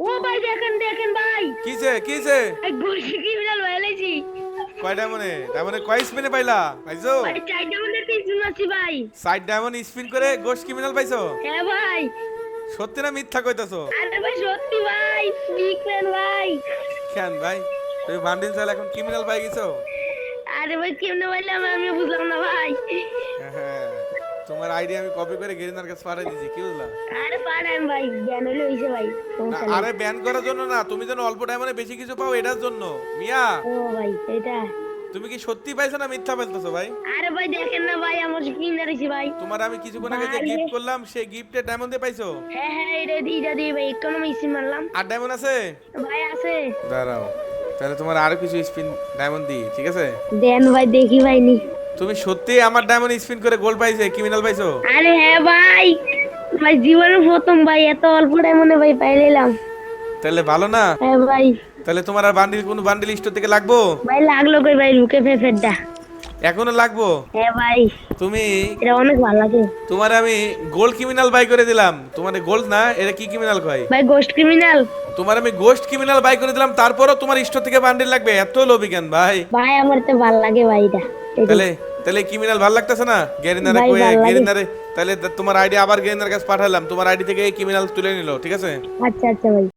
ও ভাই দেখেন দেখেন ভাই। কিছে কিছে এই ক্রিমিনাল ভাইলেছি কয় ডায়মন্ডে ডায়মন্ডে কয় স্পিনে পাইলা? পাইছো? ভাই তিনজন আছি ভাই। সাইড ডায়মন্ড স্পিন করে গোশ ক্রিমিনাল পাইছো? হ্যাঁ ভাই। সত্যি না মিথ্যা কইতাছো? আরে ভাই সত্যি ভাই। বিগ ফ্যান ভাই। কেন ভাই? তুমি বান্ডিল চাল এখন ক্রিমিনাল পাই গেছো? আরে ভাই কেমনে পাইলাম আমি বুঝলাম না ভাই। তোমার আইডি আমি কপি করে গেরিনার কাছে পাঠিয়ে দিয়েছি কি বুঝলা? আরে পারেন ভাই জ্ঞান হলে হইছে ভাই। আরে ব্যান করার জন্য না তুমি যেন অল্প ডায়মন্ডে বেশি কিছু পাও এটার জন্য। মিয়া ও ভাই এটা। তুমি কি সত্যি পাইছো না মিথ্যা বলতেছো ভাই? আরে ভাই দেখেন না ভাই আমার কিনার হইছে ভাই। তোমার আমি কিছুক্ষণ আগে যে গিফট করলাম সেই গিফটে ডায়মন্ড দিয়ে পাইছো? হ্যাঁ হ্যাঁ এটা এটা দিয়ে ভাই ইকোনমি স্পিন মারলাম আর ডায়মন্ড আছে? ভাই আছে। দাঁড়াও তাহলে তোমার আরও কিছু স্পিন ডায়মন্ড দিই ঠিক আছে? দেন ভাই দেখি ভাই নি তুমি সত্যি আমার ডায়মন্ড স্পিন করে গোল পাইছে ক্রিমিনাল পাইছো? আরে হ্যাঁ ভাই ভাই জীবনের প্রথম ভাই এত অল্প টাইমে ভাই পাই নিলাম তাহলে ভালো না? হ্যাঁ ভাই। তাহলে তোমার আর বান্ডিল কোনো বান্ডিল স্টোর থেকে লাগবো? ভাই লাগল কই ভাই? লুকে ফেফেরটা। এখনও লাগবো? হ্যাঁ ভাই। তুমি এটা অনেক ভালো লাগে। তোমার আমি গোল্ড ক্রিমিনাল বাই করে দিলাম। তোমার গোল্ড না এটা কি ক্রিমিনাল কয়? ভাই গোস্ট ক্রিমিনাল তোমার আমি গোস্ট ক্রিমিনাল বাই করে দিলাম তারপরও তোমার স্টোর থেকে বান্ডিল লাগবে। এত লোভি কেন ভাই। ভাই আমার তো ভালো লাগে ভাই এটা। তাহলে তাহলে ক্রিমিনাল ভালো লাগতেছে না? গেরিনারে কয়ে গেরিনারে তাহলে তোমার আইডি আবার গেরিনার কাছে পাঠালাম। তোমার আইডি থেকে ক্রিমিনাল তুলে নিলো ঠিক আছে? আচ্ছা আচ্ছা ভাই।